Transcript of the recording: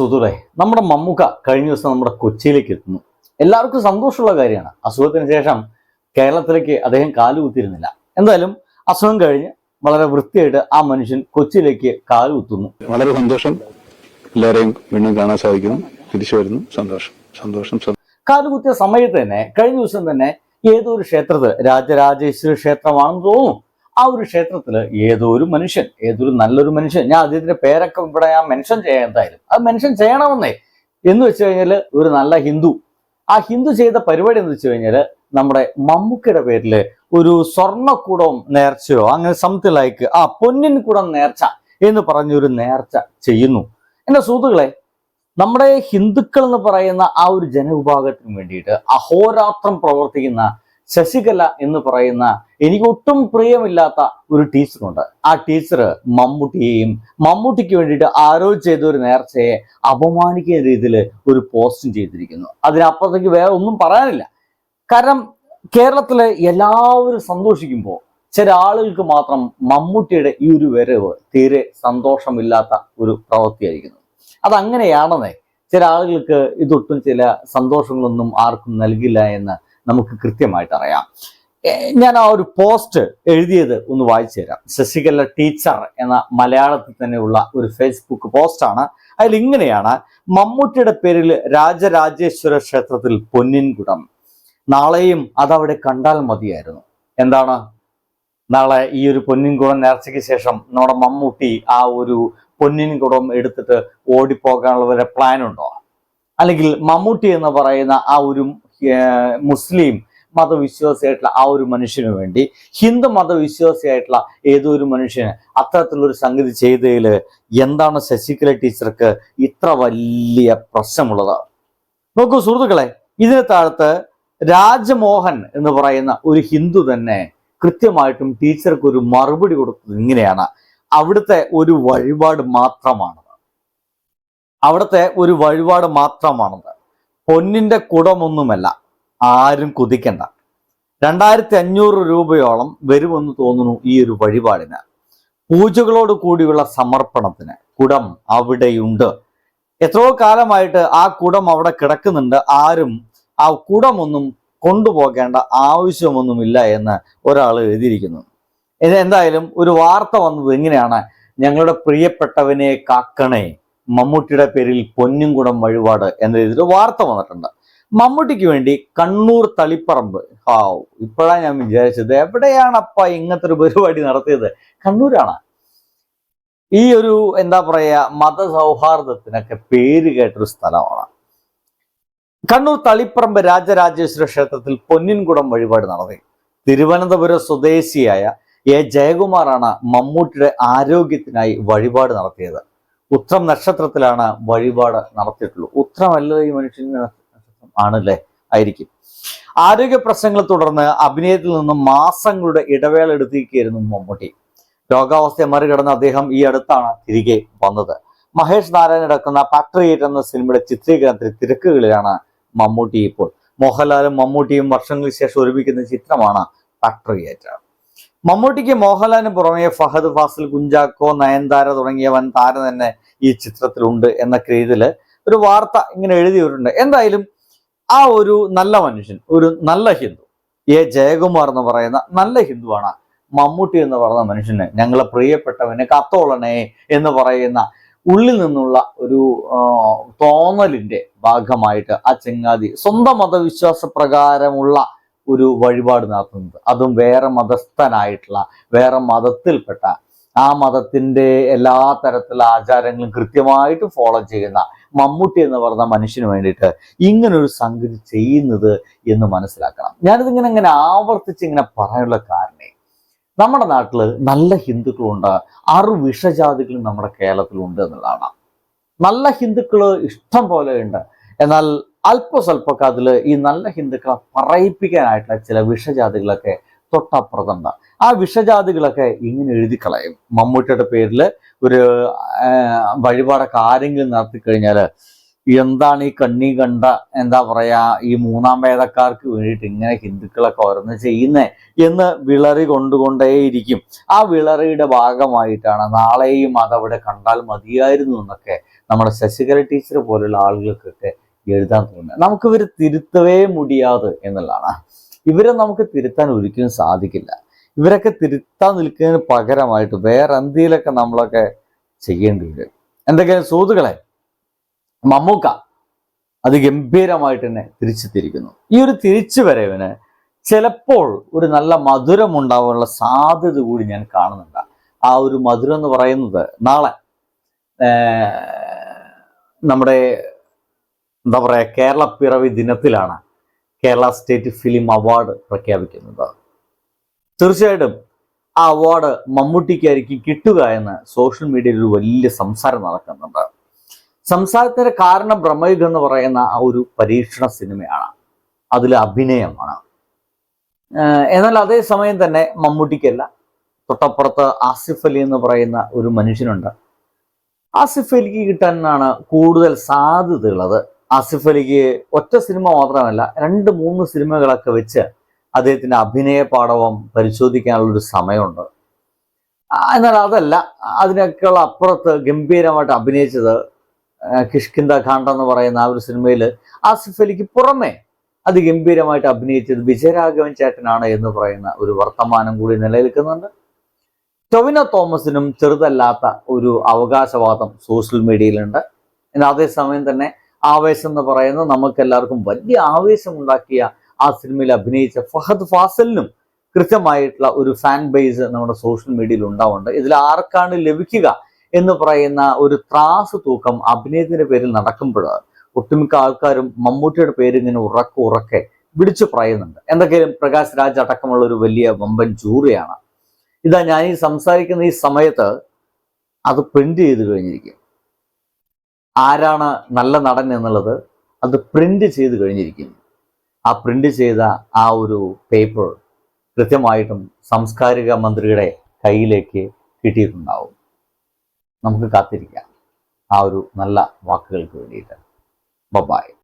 സുഹൃത്തുക്കളെ നമ്മുടെ മമ്മൂക്ക കഴിഞ്ഞ ദിവസം നമ്മുടെ കൊച്ചിയിലേക്ക് എത്തുന്നു. എല്ലാവർക്കും സന്തോഷമുള്ള കാര്യമാണ്. അസുഖത്തിന് ശേഷം കേരളത്തിലേക്ക് അദ്ദേഹം കാലുകുത്തിയിരുന്നില്ല. എന്തായാലും അസുഖം കഴിഞ്ഞ് വളരെ വൃത്തിയായിട്ട് ആ മനുഷ്യൻ കൊച്ചിയിലേക്ക് കാലുകുത്തുന്നു. വളരെ സന്തോഷം. എല്ലാവരെയും വീണ്ടും കാണാൻ സാധിക്കുന്നു. തിരിച്ചു വരുന്നു. സന്തോഷം. സന്തോഷം. കാലുകുത്തിയ സമയത്ത് തന്നെ കഴിഞ്ഞ ദിവസം തന്നെ ഏതോ ഒരു ക്ഷേത്രത്തിൽ രാജരാജേശ്വരി ക്ഷേത്രമാണെന്ന് തോന്നുന്നു. ആ ഒരു ക്ഷേത്രത്തിൽ ഏതോ ഒരു മനുഷ്യൻ ഏതൊരു നല്ലൊരു മനുഷ്യൻ ഞാൻ അദ്ദേഹത്തിന്റെ പേരൊക്കെ ഇവിടെ ഞാൻ മെൻഷൻ ചെയ്യാൻ എന്തായാലും. അത് മെൻഷൻ ചെയ്യണമെന്നേ. എന്ന് വെച്ച് കഴിഞ്ഞാൽ ഒരു നല്ല ഹിന്ദു. ആ ഹിന്ദു ചെയ്ത പരിപാടി എന്ന് വെച്ച് കഴിഞ്ഞാൽ നമ്മുടെ മമ്മൂക്കയുടെ പേരിൽ ഒരു സ്വർണക്കൂടവും നേർച്ചയോ അങ്ങനെ സംതിങ് ലൈക്ക് ആ പൊന്നിൻ കൂടം നേർച്ച എന്ന് പറഞ്ഞൊരു നേർച്ച ചെയ്യുന്നു. എന്റെ സുഹൃത്തുക്കളെ നമ്മുടെ ഹിന്ദുക്കൾ എന്ന് പറയുന്ന ആ ഒരു ജനവിഭാഗത്തിന് വേണ്ടിയിട്ട് അഹോരാത്രം പ്രവർത്തിക്കുന്ന ശശികല എന്ന് പറയുന്ന എനിക്ക് ഒട്ടും പ്രിയമില്ലാത്ത ഒരു ടീച്ചറുണ്ട്. ആ ടീച്ചർ മമ്മൂട്ടിയെയും മമ്മൂട്ടിക്ക് വേണ്ടിയിട്ട് ആരോ ചെയ്ത ഒരു നേർച്ചയെ അപമാനിക്കുന്ന രീതിയിൽ ഒരു പോസ്റ്റും ചെയ്തിരിക്കുന്നു. അതിനപ്പുറത്തേക്ക് വേറെ ഒന്നും പറയാനില്ല. കാരണം കേരളത്തിലെ എല്ലാവരും സന്തോഷിക്കുമ്പോൾ ചില ആളുകൾക്ക് മാത്രം മമ്മൂട്ടിയുടെ ഈ ഒരു വരവ് തീരെ സന്തോഷമില്ലാത്ത ഒരു പ്രവൃത്തിയായിരിക്കുന്നു. അതങ്ങനെയാണെന്നേ ചില ആളുകൾക്ക് ഇതൊട്ടും ചില സന്തോഷങ്ങളൊന്നും ആർക്കും നൽകില്ല എന്ന് നമുക്ക് കൃത്യമായിട്ട് അറിയാം. ഞാൻ ആ ഒരു പോസ്റ്റ് എഴുതിയത് ഒന്ന് വായിച്ചു തരാം. ശശികല ടീച്ചർ എന്ന മലയാളത്തിൽ തന്നെയുള്ള ഒരു ഫേസ്ബുക്ക് പോസ്റ്റാണ് അതിൽ ഇങ്ങനെയാണ് മമ്മൂട്ടിയുടെ പേരിൽ രാജരാജേശ്വര ക്ഷേത്രത്തിൽ പൊന്നിൻകുടം. നാളെയും അതവിടെ കണ്ടാൽ മതിയായിരുന്നു. എന്താണ്? നാളെ ഈ ഒരു പൊന്നിൻകുടം നേർച്ചയ്ക്ക് ശേഷം നമ്മുടെ മമ്മൂട്ടി ആ ഒരു പൊന്നിൻകുടം എടുത്തിട്ട് ഓടിപ്പോകാനുള്ള പ്ലാൻ ഉണ്ടോ? അല്ലെങ്കിൽ മമ്മൂട്ടി എന്ന് പറയുന്ന ആ ഒരു മുസ്ലിം മതവിശ്വാസിയായിട്ടുള്ള ആ ഒരു മനുഷ്യന് വേണ്ടി ഹിന്ദു മതവിശ്വാസിയായിട്ടുള്ള ഏതോ ഒരു മനുഷ്യന് അത്തരത്തിലൊരു സംഗതി ചെയ്തതിൽ എന്താണ് ശശികല ടീച്ചർക്ക് ഇത്ര വലിയ പ്രശ്നമുള്ളത്? നോക്കൂ സുഹൃത്തുക്കളെ ഇതിന് താഴത്ത് രാജമോഹൻ എന്ന് പറയുന്ന ഒരു ഹിന്ദു തന്നെ കൃത്യമായിട്ടും ടീച്ചർക്ക് ഒരു മറുപടി കൊടുത്തത് ഇങ്ങനെയാണ്. അവിടുത്തെ ഒരു വഴിപാട് മാത്രമാണത്. അവിടുത്തെ ഒരു വഴിപാട് മാത്രമാണത്. പൊന്നിന്റെ കുടമൊന്നുമല്ല ആരും കുതിക്കണ്ട. രണ്ടായിരത്തി അഞ്ഞൂറ് രൂപയോളം വരുമെന്ന് തോന്നുന്നു ഈ ഒരു വഴിപാടിന്. പൂജകളോട് കൂടിയുള്ള സമർപ്പണത്തിന് കുടം അവിടെയുണ്ട്. എത്രയോ കാലമായിട്ട് ആ കുടം അവിടെ കിടക്കുന്നുണ്ട്. ആരും ആ കുടമൊന്നും കൊണ്ടുപോകേണ്ട ആവശ്യമൊന്നുമില്ല എന്ന് ഒരാൾ എഴുതിയിരിക്കുന്നു. എന്തായാലും ഒരു വാർത്ത വന്നത് എങ്ങനെയാണ് ഞങ്ങളുടെ പ്രിയപ്പെട്ടവനെ കാക്കണേ. മമ്മൂട്ടിയുടെ പേരിൽ പൊന്നുംകുടം വഴിപാട് എന്ന രീതിയിൽ വാർത്ത വന്നിട്ടുണ്ട്. മമ്മൂട്ടിക്ക് വേണ്ടി കണ്ണൂർ തളിപ്പറമ്പ്. ആ ഇപ്പോഴാണ് ഞാൻ വിചാരിച്ചത്. എവിടെയാണപ്പ ഇങ്ങനത്തെ ഒരു പരിപാടി നടത്തിയത്? കണ്ണൂരാണ്. ഈ ഒരു എന്താ പറയാ മതസൗഹാർദ്ദത്തിനൊക്കെ പേര് കേട്ടൊരു സ്ഥലമാണ്. കണ്ണൂർ തളിപ്പറമ്പ് രാജരാജേശ്വര ക്ഷേത്രത്തിൽ പൊന്നിൻകുടം വഴിപാട് നടത്തി. തിരുവനന്തപുരം സ്വദേശിയായ എ ജയകുമാറാണ് മമ്മൂട്ടിയുടെ ആരോഗ്യത്തിനായി വഴിപാട് നടത്തിയത്. ഉത്രം നക്ഷത്രത്തിലാണ് വഴിപാട് നടത്തിയിട്ടുള്ളൂ. ഉത്രമല്ല ഈ നക്ഷത്രം ആണല്ലേ? ആയിരിക്കും. ആരോഗ്യ പ്രശ്നങ്ങളെ തുടർന്ന് അഭിനയത്തിൽ നിന്നും മാസങ്ങളുടെ ഇടവേള എടുത്തിരിക്കുകയായിരുന്നു മമ്മൂട്ടി. രോഗാവസ്ഥയെ മറികടന്ന് അദ്ദേഹം ഈ അടുത്താണ് തിരികെ വന്നത്. മഹേഷ് നാരായണൻ അടക്കുന്ന പാട്രിയേറ്റ് എന്ന സിനിമയുടെ ചിത്രീകരണത്തിൽ തിരക്കുകളിലാണ് മമ്മൂട്ടി ഇപ്പോൾ. മോഹൻലാലും മമ്മൂട്ടിയും വർഷങ്ങൾക്ക് ശേഷം ഒരുമിക്കുന്ന ചിത്രമാണ് പാട്രിയേറ്റ് മമ്മൂട്ടിക്ക് മോഹൻലാലിന് പുറമെ ഫഹദ് ഫാസിൽ കുഞ്ചാക്കോ നയൻതാര തുടങ്ങിയ വൻ താരം തന്നെ ഈ ചിത്രത്തിലുണ്ട് എന്ന രീതിയിൽ ഒരു വാർത്ത ഇങ്ങനെ എഴുതിയിട്ടുണ്ട്. എന്തായാലും ആ ഒരു നല്ല മനുഷ്യൻ ഒരു നല്ല ഹിന്ദു എ ജയകുമാർ എന്ന് പറയുന്ന നല്ല ഹിന്ദുവാണ് മമ്മൂട്ടി എന്ന് പറയുന്ന മനുഷ്യന് ഞങ്ങളെ പ്രിയപ്പെട്ടവന് കത്തോളണേ എന്ന് പറയുന്ന ഉള്ളിൽ നിന്നുള്ള ഒരു തോന്നലിന്റെ ഭാഗമായിട്ട് ആ ചെങ്ങാതി സ്വന്തം മതവിശ്വാസ പ്രകാരമുള്ള ഒരു വഴിപാട് നടത്തുന്നത്. അതും വേറെ മതസ്ഥനായിട്ടുള്ള വേറെ മതത്തിൽപ്പെട്ട ആ മതത്തിന്റെ എല്ലാ തരത്തിലുള്ള ആചാരങ്ങളും കൃത്യമായിട്ട് ഫോളോ ചെയ്യുന്ന മമ്മൂട്ടി എന്ന് പറഞ്ഞ മനുഷ്യന് വേണ്ടിയിട്ട് ഇങ്ങനൊരു സംഗതി ചെയ്യുന്നത് എന്ന് മനസ്സിലാക്കണം. ഞാനിതിങ്ങനെ ഇങ്ങനെ ആവർത്തിച്ച് ഇങ്ങനെ പറയാനുള്ള കാരണം നമ്മുടെ നാട്ടിൽ നല്ല ഹിന്ദുക്കളുണ്ട് ആറ് വിഷജാതികളും നമ്മുടെ കേരളത്തിലുണ്ട് എന്നുള്ളതാണ്. നല്ല ഹിന്ദുക്കൾ ഇഷ്ടം പോലെ ഉണ്ട്. എന്നാൽ അല്പസ്വല്പമൊക്കെ അതിൽ ഈ നല്ല ഹിന്ദുക്കളെ പറയിപ്പിക്കാനായിട്ടുള്ള ചില വിഷജാതികളൊക്കെ തൊട്ടപ്പുറത്തുണ്ട്. ആ വിഷജാതികളൊക്കെ ഇങ്ങനെ എഴുതി കളയും മമ്മൂട്ടിയുടെ പേരിൽ ഒരു വഴിപാടൊക്കെ ആരെങ്കിലും നടത്തി കഴിഞ്ഞാൽ എന്താണ് ഈ കണ്ണി കണ്ട എന്താ പറയാ ഈ മൂന്നാം വേദക്കാർക്ക് വേണ്ടിയിട്ട് ഇങ്ങനെ ഹിന്ദുക്കളൊക്കെ ഓരോന്ന് ചെയ്യുന്നേ എന്ന് വിളറി കൊണ്ടുകൊണ്ടേയിരിക്കും. ആ വിളറിയുടെ ഭാഗമായിട്ടാണ് നാളെയും അതവിടെ കണ്ടാൽ മതിയായിരുന്നു എന്നൊക്കെ നമ്മുടെ ശശികല ടീച്ചർ പോലുള്ള ആളുകൾക്കൊക്കെ എഴുതാൻ തോന്നുന്നത്. നമുക്ക് ഇവർ തിരുത്തവേ മുടിയാതെ എന്നുള്ളതാണ്. ഇവരെ നമുക്ക് തിരുത്താൻ ഒരിക്കലും സാധിക്കില്ല. ഇവരൊക്കെ തിരുത്താൻ നിൽക്കുന്നതിന് പകരമായിട്ട് വേറെ എന്തെങ്കിലുമൊക്കെ നമ്മളൊക്കെ ചെയ്യേണ്ടി വരും. എന്തൊക്കെയാണ് സുഹൃത്തുക്കളെ മമ്മൂക്ക അത് ഗംഭീരമായിട്ട് തന്നെ തിരിച്ചു തിരിക്കുന്നു ഈ ഒരു തിരിച്ചു വരവിന് ചിലപ്പോൾ ഒരു നല്ല മധുരം ഉണ്ടാവാനുള്ള സാധ്യത കൂടി ഞാൻ കാണുന്നുണ്ട്. ആ ഒരു മധുരം എന്ന് പറയുന്നത് നാളെ നമ്മുടെ എന്താ പറയാ കേരള പിറവി ദിനത്തിലാണ് കേരള സ്റ്റേറ്റ് ഫിലിം അവാർഡ് പ്രഖ്യാപിക്കുന്നത്. തീർച്ചയായിട്ടും ആ അവാർഡ് മമ്മൂട്ടിക്കായിരിക്കും കിട്ടുക എന്ന് സോഷ്യൽ മീഡിയയിൽ ഒരു വലിയ സംസാരം നടക്കുന്നുണ്ട്. സംസാരത്തിന്റെ കാരണം ബ്രഹ്മയുഗം എന്ന് പറയുന്ന ആ ഒരു പരീക്ഷണ സിനിമയാണ്. അതിലെ അഭിനയമാണ്. എന്നാൽ അതേ സമയം തന്നെ മമ്മൂട്ടിക്കല്ല തൊട്ടപ്പുറത്ത് ആസിഫ് അലി എന്ന് പറയുന്ന ഒരു മനുഷ്യനുണ്ട്. ആസിഫ് അലിക്ക് കിട്ടാനാണ് കൂടുതൽ സാധ്യതയുള്ളത്. ആസിഫ് അലിക്ക് ഒറ്റ സിനിമ മാത്രമല്ല രണ്ട് മൂന്ന് സിനിമകളൊക്കെ വെച്ച് അദ്ദേഹത്തിന്റെ അഭിനയ പാടവം പരിശോധിക്കാനുള്ള ഒരു സമയമുണ്ട്. എന്നാൽ അതല്ല അതിനൊക്കെയുള്ള അപ്പുറത്ത് ഗംഭീരമായിട്ട് അഭിനയിച്ചത് കിഷ്കിന്ദ ഖാണ്ട എന്ന് പറയുന്ന ആ ഒരു സിനിമയിൽ ആസിഫ് അലിക്ക് പുറമെ അതിഗംഭീരമായിട്ട് അഭിനയിച്ചത് വിജയരാഘവൻ ചേട്ടനാണ് എന്ന് പറയുന്ന ഒരു വർത്തമാനം കൂടി നിലനിൽക്കുന്നുണ്ട്. ടൊവിനോ തോമസിനും ചെറുതല്ലാത്ത ഒരു അവകാശവാദം സോഷ്യൽ മീഡിയയിലുണ്ട്. എന്നാൽ അതേസമയം തന്നെ ആവേശം എന്ന് പറയുന്നത് നമുക്ക് എല്ലാവർക്കും വലിയ ആവേശം ഉണ്ടാക്കിയ ആ സിനിമയിൽ അഭിനയിച്ച ഫഹദ് ഫാസലിനും കൃത്യമായിട്ടുള്ള ഒരു ഫാൻ ബേസ് നമ്മുടെ സോഷ്യൽ മീഡിയയിൽ ഉണ്ടാവുന്നുണ്ട്. ഇതിൽ ആർക്കാണ് ലഭിക്കുക എന്ന് പറയുന്ന ഒരു ത്രാസ് തൂക്കം അഭിനയത്തിന്റെ പേരിൽ നടക്കുമ്പോൾ ഒട്ടുമിക്ക ആൾക്കാരും മമ്മൂട്ടിയുടെ പേര് ഇങ്ങനെ ഉറക്കെ ഉറക്കെ വിളിച്ചു പറയുന്നുണ്ട്. എന്തൊക്കെയും പ്രകാശ് രാജ് അടക്കമുള്ള ഒരു വലിയ വമ്പൻ ജൂറിയാണ്. ഇതാ ഞാൻ ഈ സംസാരിക്കുന്ന ഈ സമയത്ത് അത് പ്രിന്റ് ചെയ്ത് കഴിഞ്ഞിരിക്കും ആരാണ് നല്ല നടൻ എന്നുള്ളത് അത് പ്രിന്റ് ചെയ്ത് കഴിഞ്ഞിരിക്കുന്നു. ആ പ്രിന്റ് ചെയ്ത ആ ഒരു പേപ്പർ കൃത്യമായിട്ടും സാംസ്കാരിക മന്ത്രിയുടെ കയ്യിലേക്ക് കിട്ടിയിട്ടുണ്ടാവും. നമുക്ക് കാത്തിരിക്കാം. ആ ഒരു നല്ല വാക്കുകൾക്ക് വേണ്ടിയിട്ട്. ബബായ്